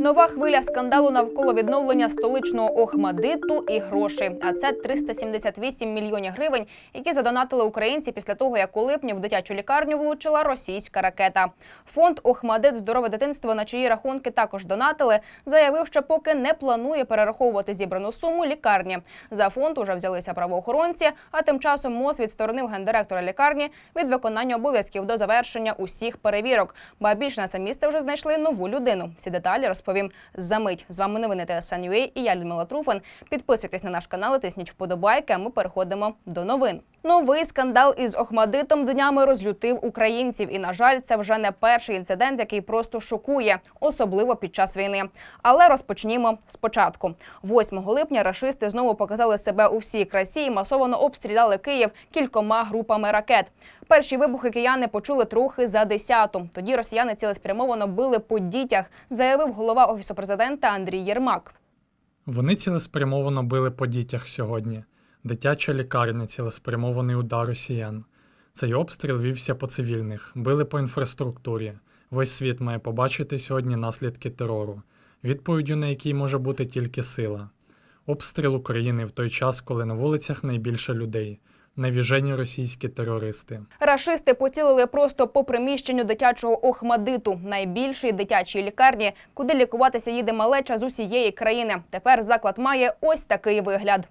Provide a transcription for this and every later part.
Нова хвиля скандалу навколо відновлення столичного Охмадиту і грошей. А це 378 мільйонів гривень, які задонатили українці після того, як у липні в дитячу лікарню влучила російська ракета. Фонд Охмадит здорове дитинство, на чиї рахунки також донатили, заявив, що поки не планує перераховувати зібрану суму лікарні. За фонд уже взялися правоохоронці. А тим часом МОЗ відсторонив гендиректора лікарні від виконання обов'язків до завершення усіх перевірок. Ба більше на це місце вже знайшли нову людину. Всі деталі розповім за мить. З вами новини ТСН.UA і я Людмила Труфан. Підписуйтесь на наш канал, тисніть вподобайки. А ми переходимо до новин. Новий скандал із Охмадитом днями розлютив українців. І на жаль, це вже не перший інцидент, який просто шокує, особливо під час війни. Але розпочнімо спочатку. 8 липня рашисти знову показали себе у всій красі і масово обстріляли Київ кількома групами ракет. Перші вибухи кияни почули трохи за десяту. Тоді росіяни цілеспрямовано били по дітях, заявив голова офісу президента Андрій Єрмак. Вони цілеспрямовано били по дітях сьогодні. Дитяча лікарня цілеспрямований удар росіян. Цей обстріл вівся по цивільних, били по інфраструктурі. Весь світ має побачити сьогодні наслідки терору, відповіддю на який може бути тільки сила. Обстріл України в той час, коли на вулицях найбільше людей, навіжені російські терористи. Рашисти поцілили просто по приміщенню дитячого Охмадиту, найбільшій дитячій лікарні, куди лікуватися їде малеча з усієї країни. Тепер заклад має ось такий вигляд.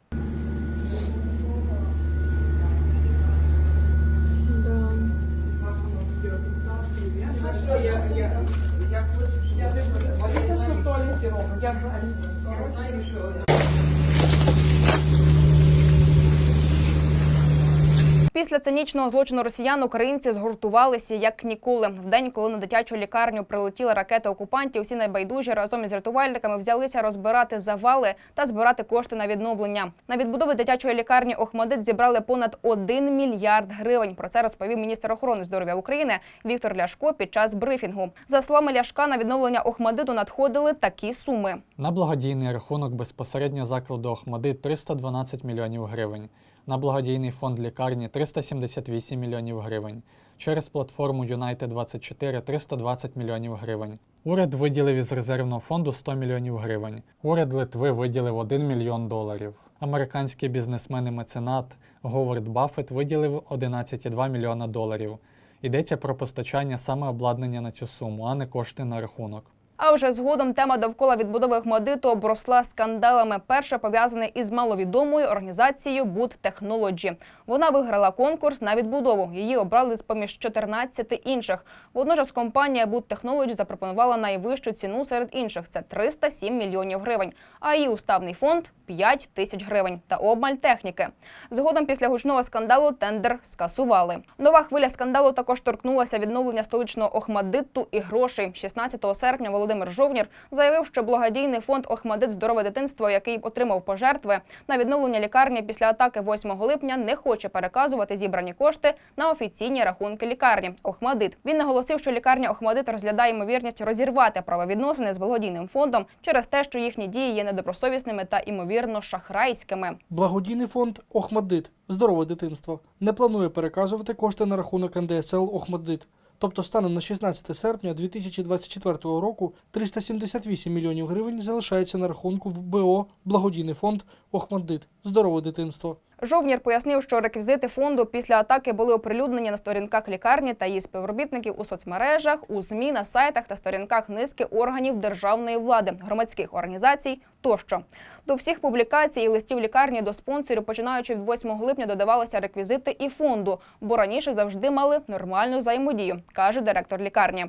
Після цинічного злочину росіян українці згуртувалися як ніколи. В день, коли на дитячу лікарню прилетіла ракета окупантів, всі найбайдужі разом із рятувальниками взялися розбирати завали та збирати кошти на відновлення. На відбудову дитячої лікарні Охмадит зібрали понад 1 мільярд гривень. Про це розповів міністр охорони здоров'я України Віктор Ляшко під час брифінгу. За словами Ляшка, на відновлення Охмадиту надходили такі суми. На благодійний рахунок безпосередньо закладу Охмадит 312 мільйонів гривень. На благодійний фонд лікарні 378 мільйонів гривень. Через платформу United 24 320 мільйонів гривень. Уряд виділив із резервного фонду 100 мільйонів гривень. Уряд Литви виділив 1 мільйон доларів. Американський бізнесмен і меценат Говард Баффет виділив 11,2 мільйона доларів. Йдеться про постачання саме обладнання на цю суму, а не кошти на рахунок. А вже згодом тема довкола відбудови Охмадиту обросла скандалами. Перша пов'язана із маловідомою організацією Boot Technology. Вона виграла конкурс на відбудову. Її обрали з поміж 14 інших. Водночас компанія Boot Technology запропонувала найвищу ціну серед інших це 307 мільйонів гривень. А її уставний фонд 5 тисяч гривень та обмаль техніки. Згодом після гучного скандалу тендер скасували. Нова хвиля скандалу також торкнулася відновлення столичного Охмадиту і грошей. 16 серпня Володимир Жовнір заявив, що благодійний фонд Охмадит здорове дитинство, який отримав пожертви на відновлення лікарні після атаки 8 липня, не хоче переказувати зібрані кошти на офіційні рахунки лікарні. Охмадит. Він наголосив, що лікарня Охмадит розглядає ймовірність розірвати правовідносини з благодійним фондом через те, що їхні дії є недобросовісними та імовірно шахрайськими. Благодійний фонд Охмадит Здорове дитинство не планує переказувати кошти на рахунок НДСЛ Охмадит. Тобто станом на 16 серпня 2024 року 378 мільйонів гривень залишається на рахунку в БО Благодійний фонд Охмандит Здорове дитинство. Жовнір пояснив, що реквізити фонду після атаки були оприлюднені на сторінках лікарні та її співробітників у соцмережах, у змі на сайтах та сторінках низки органів державної влади, громадських організацій тощо. До всіх публікацій і листів лікарні до спонсорів, починаючи від 8 липня, додавалися реквізити і фонду, бо раніше завжди мали нормальну взаємодію, каже директор лікарні.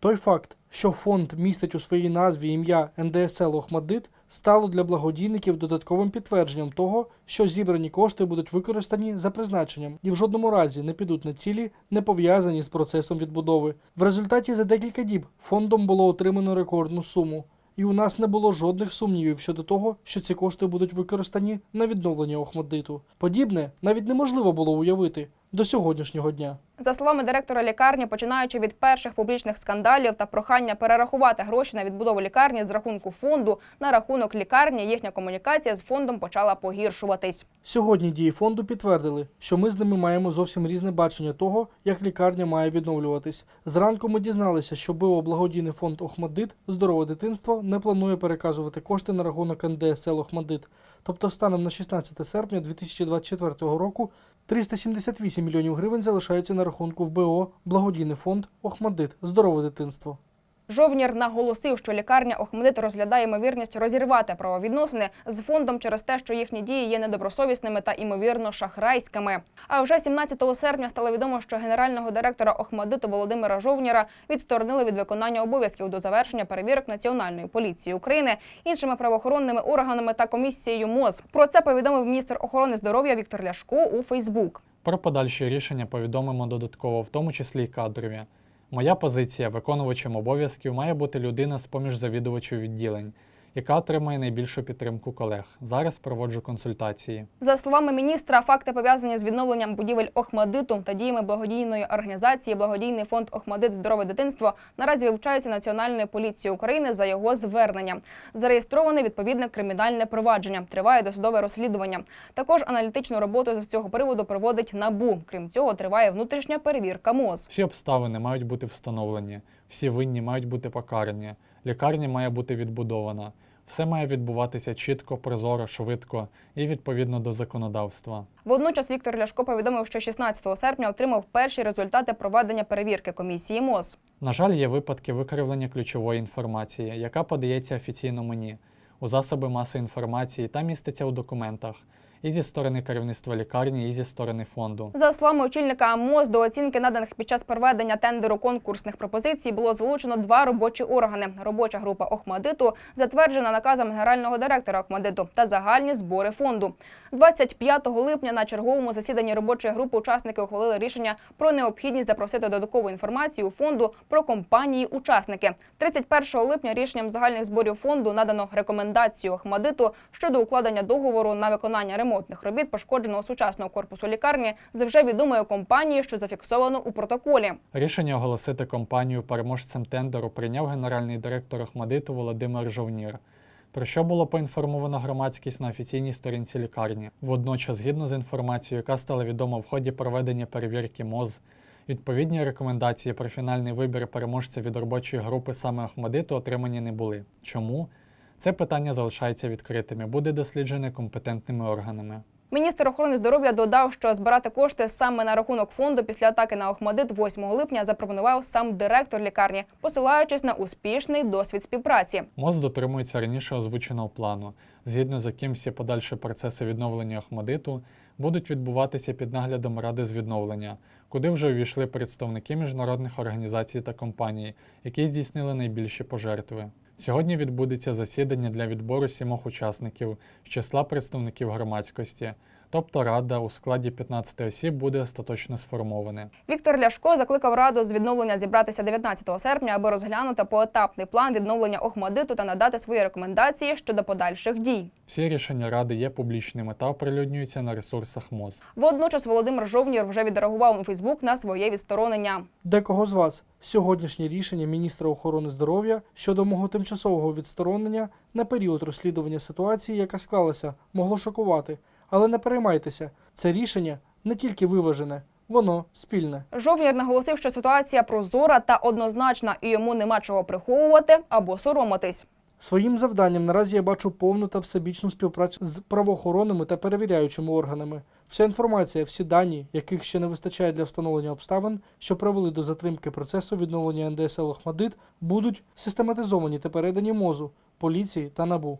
Той факт, що фонд містить у своїй назві ім'я НДСЛ Охмадит, стало для благодійників додатковим підтвердженням того, що зібрані кошти будуть використані за призначенням і в жодному разі не підуть на цілі, не пов'язані з процесом відбудови. В результаті за декілька діб фондом було отримано рекордну суму. І у нас не було жодних сумнівів щодо того, що ці кошти будуть використані на відновлення Охмадиту. Подібне навіть неможливо було уявити до сьогоднішнього дня. За словами директора лікарні, починаючи від перших публічних скандалів та прохання перерахувати гроші на відбудову лікарні з рахунку фонду на рахунок лікарні, їхня комунікація з фондом почала погіршуватись. Сьогодні дії фонду підтвердили, що ми з ними маємо зовсім різне бачення того, як лікарня має відновлюватись. Зранку ми дізналися, що БО благодійний фонд Охмадит Здорове дитинство не планує переказувати кошти на рахунок НДСЛ Охмадит. Тобто, станом на 16 серпня 2024 року 378 мільйонів гривень залишаються на рахунку в БО Благодійний фонд Охмадит Здорове дитинство. Жовнір наголосив, що лікарня Охмедит розглядає ймовірність розірвати правовідносини з фондом через те, що їхні дії є недобросовісними та ймовірно шахрайськими. А вже 17 серпня стало відомо, що генерального директора Охмадиту Володимира Жовніра відсторонили від виконання обов'язків до завершення перевірок Національної поліції України іншими правоохоронними органами та комісією МОЗ. Про це повідомив міністр охорони здоров'я Віктор Ляшко у Фейсбук. Про подальші рішення повідомимо додатково, в тому числі й кадрові. Моя позиція виконувачем обов'язків має бути людина з поміж завідувачів відділень, яка отримає найбільшу підтримку колег. Зараз проводжу консультації. За словами міністра, факти пов'язані з відновленням будівель Охмадиту та діями благодійної організації Благодійний фонд Охмадит Здорове дитинство наразі вивчаються Національною поліцією України за його зверненням. Зареєстроване відповідне кримінальне провадження. Триває досудове розслідування. Також аналітичну роботу з цього приводу проводить НАБУ. Крім цього, триває внутрішня перевірка МОЗ. Всі обставини мають бути встановлені, всі винні мають бути покарані, лікарня має бути відбудована. Все має відбуватися чітко, прозоро, швидко і відповідно до законодавства. Водночас Віктор Ляшко повідомив, що 16 серпня отримав перші результати проведення перевірки комісії МОЗ. На жаль, є випадки викривлення ключової інформації, яка подається офіційно мені у засоби маси інформації та міститься у документах і зі сторони керівництва лікарні, і зі сторони фонду. За словами очільника МОЗ, до оцінки наданих під час проведення тендеру конкурсних пропозицій було залучено два робочі органи. Робоча група Охмадиту затверджена наказом генерального директора Охмадиту та загальні збори фонду. 25 липня на черговому засіданні робочої групи учасники ухвалили рішення про необхідність запросити додаткову інформацію фонду про компанії-учасники. 31 липня рішенням загальних зборів фонду надано рекомендацію Охмадиту щодо укладення договору на виконання ремонтних робіт пошкодженого сучасного корпусу лікарні з вже відомою компанією, що зафіксовано у протоколі. Рішення оголосити компанію переможцем тендеру прийняв генеральний директор Охмадиту Володимир Жовнір. Про що було поінформовано громадськість на офіційній сторінці лікарні. Водночас, згідно з інформацією, яка стала відома в ході проведення перевірки МОЗ, відповідні рекомендації про фінальний вибір переможця від робочої групи саме Охмадиту отримані не були. Чому? Це питання залишається відкритим і буде досліджене компетентними органами. Міністр охорони здоров'я додав, що збирати кошти саме на рахунок фонду після атаки на Охмадит 8 липня запропонував сам директор лікарні, посилаючись на успішний досвід співпраці. МОЗ дотримується раніше озвученого плану, згідно з яким всі подальші процеси відновлення Охмадиту будуть відбуватися під наглядом Ради з відновлення, куди вже увійшли представники міжнародних організацій та компаній, які здійснили найбільші пожертви. Сьогодні відбудеться засідання для відбору сімох учасників з числа представників громадськості, тобто Рада у складі 15 осіб буде остаточно сформована. Віктор Ляшко закликав раду з відновлення зібратися 19 серпня, аби розглянути поетапний план відновлення Охмадиту та надати свої рекомендації щодо подальших дій. Всі рішення Ради є публічними та оприлюднюються на ресурсах МОЗ. Водночас Володимир Жовнір вже відреагував у Фейсбук на своє відсторонення. Декого з вас сьогоднішнє рішення міністра охорони здоров'я щодо мого тимчасового відсторонення на період розслідування ситуації, яка склалася, могло шокувати. Але не переймайтеся, це рішення не тільки виважене, воно спільне. Жовнір наголосив, що ситуація прозора та однозначна, і йому нема чого приховувати або соромитись. Своїм завданням наразі я бачу повну та всебічну співпрацю з правоохоронними та перевіряючими органами. Вся інформація, всі дані, яких ще не вистачає для встановлення обставин, що привели до затримки процесу відновлення НДСЛ Охмадит, будуть систематизовані та передані МОЗу, поліції та НАБУ.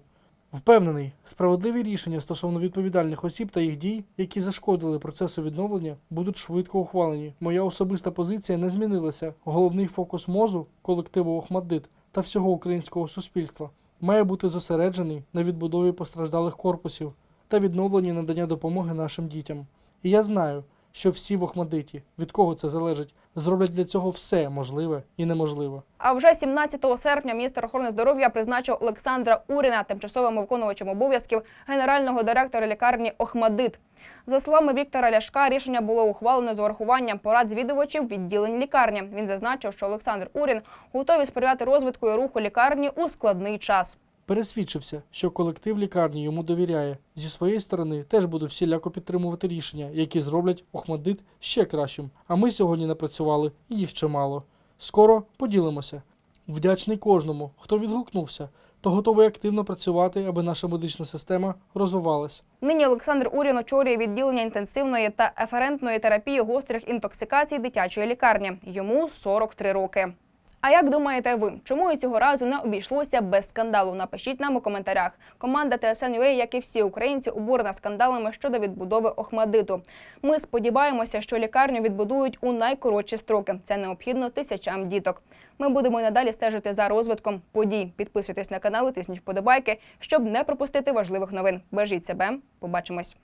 Впевнений, справедливі рішення стосовно відповідальних осіб та їх дій, які зашкодили процесу відновлення, будуть швидко ухвалені. Моя особиста позиція не змінилася. Головний фокус МОЗу, колективу Охмаддит та всього українського суспільства має бути зосереджений на відбудові постраждалих корпусів та відновленні надання допомоги нашим дітям. І я знаю, що всі в Охмадиті, від кого це залежить, зроблять для цього все можливе і неможливе. А вже 17 серпня міністр охорони здоров'я призначив Олександра Уріна тимчасовим виконувачем обов'язків генерального директора лікарні Охмадит. За словами Віктора Ляшка, рішення було ухвалено з урахуванням порад звідувачів відділень лікарні. Він зазначив, що Олександр Урін готовий сприяти розвитку і руху лікарні у складний час. Пересвідчився, що колектив лікарні йому довіряє. Зі своєї сторони теж буду всіляко підтримувати рішення, які зроблять Охмадит ще кращим. А ми сьогодні напрацювали і їх чимало. Скоро поділимося. Вдячний кожному, хто відгукнувся, та готовий активно працювати, аби наша медична система розвивалась. Нині Олександр Урін очолює відділення інтенсивної та еферентної терапії гострих інтоксикацій дитячої лікарні. Йому 43 роки. А як думаєте ви, чому і цього разу не обійшлося без скандалу? Напишіть нам у коментарях. Команда TSN.ua, як і всі українці, обурена скандалами щодо відбудови Охмадиту. Ми сподіваємося, що лікарню відбудують у найкоротші строки. Це необхідно тисячам діток. Ми будемо і надалі стежити за розвитком подій. Підписуйтесь на канал, тисніть вподобайки, щоб не пропустити важливих новин. Бережіть себе. Побачимось.